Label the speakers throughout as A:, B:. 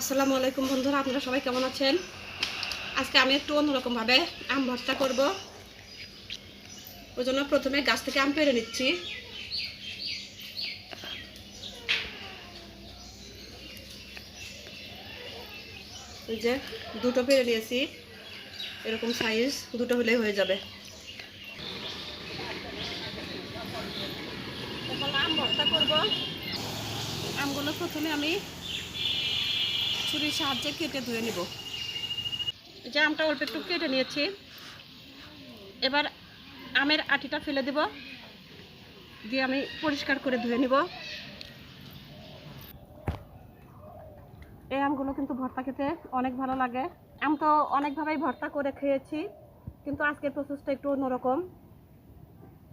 A: আসসালামু আলাইকুম বন্ধুরা, আপনারা সবাই কেমন আছেন? আজকে আমি একটু অন্যরকমভাবে আম ভর্তা করব। ওই জন্য প্রথমে গাছ থেকে আম পেড়ে নিচ্ছি। যে দুটো পেড়ে নিয়েছি, এরকম সাইজ দুটো হলেই হয়ে যাবে। আম ভর্তা করব। আমগুলো প্রথমে আমি ছুরির সাহায্যে কেটে ধুয়ে নিব। যে আমটা অল্প একটু কেটে নিয়েছি। এবার আমের আটিটা ফেলে দেব। দিয়ে আমি পরিষ্কার করে ধুয়ে নিব। এই আমগুলো কিন্তু ভর্তা খেতে অনেক ভালো লাগে। আম তো অনেকভাবেই ভর্তা করে খেয়েছি, কিন্তু আজকের প্রসেসটা একটু অন্যরকম।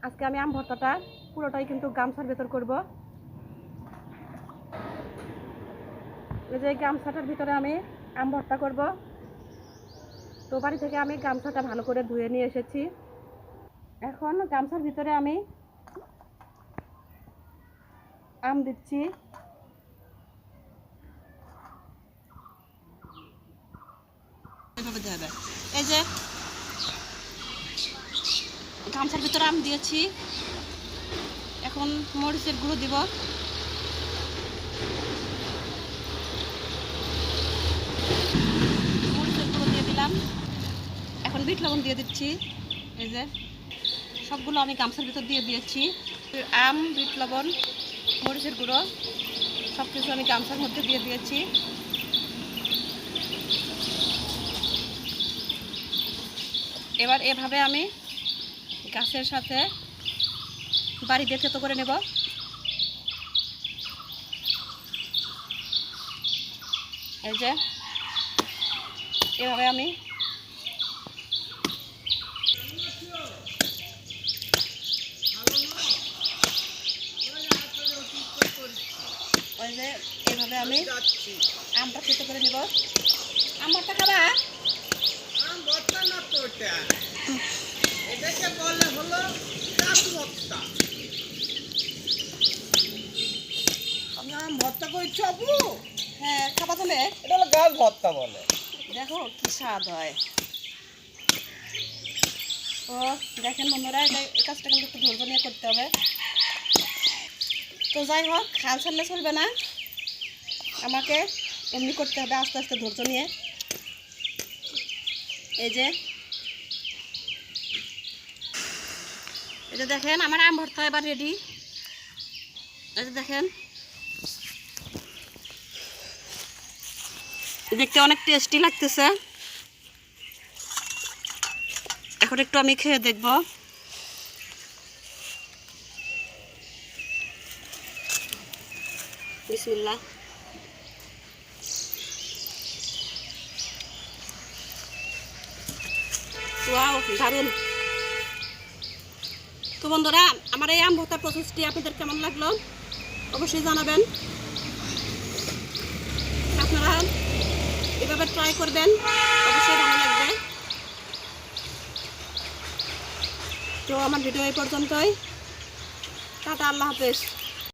A: আজকে আমি আম ভর্তাটা পুরোটাই কিন্তু গামছার ভেতর করব। এই যে গামছাটার ভিতরে আমি আম ভর্তা করব। তো বাড়ি থেকে আমি গামছাটা ভালো করে ধুয়ে নিয়ে এসেছি। এখন গামছার ভিতরে আমি আম দিচ্ছি। এই যে গামছার ভিতরে আম দিয়েছি। এখন মরিচের গুঁড়ো দিব মরিচের গুঁড়ো দিয়ে দিলাম এখন বিট লবণ দিয়ে দিচ্ছি। এই যে, সবগুলো আমি গামছার ভিতর দিয়ে দিয়েছি। আম, বিট লবণ, মরিচের গুঁড়ো সব কিছু আমি গামছার মধ্যে দিয়ে দিয়েছি। এবার এভাবে আমি গাছের সাথে বাড়ি দিয়ে থেতো করে নেব। এই যে, এভাবে আমি ওই যে এভাবে আমি আমটা থেতো করে নেব। আমটা খাবা?
B: আম ভর্তা না তো এটা এটাকে বলে হলো গাছ ভর্তা। আমি আম ভর্তা করছি আপু।
A: হ্যাঁ খাবা
B: এটা হলো গাছ ভর্তা বলে।
A: দেখো কি স্বাদ হয়। তো দেখেন বন্ধুরা এটা এই কাজটা কিন্তু একটু ধৈর্য নিয়ে করতে হবে। তো যাই হোক, খাল ছাড়লে চলবে না। আমাকে এমনি করতে হবে, আস্তে আস্তে ধৈর্য নিয়ে। এই যে। এই যে দেখেন, আমার আম ভর্তা এবার রেডি এই যে দেখেন। দেখতে অনেক টেস্টি লাগতেছে। এখন একটু আমি খেয়ে দেখব। বিসমিল্লাহ ওয়াও দারুণ। তো বন্ধুরা, আমার এই আম ভর্তা প্রসেসটি আপনাদের কেমন লাগল? অবশ্যই জানাবেন। আপনারা এভাবে ট্রাই করবেন, অবশ্যই ভালো লাগবে। তো আমার ভিডিও এই পর্যন্তই। টাটা, আল্লাহ হাফেজ।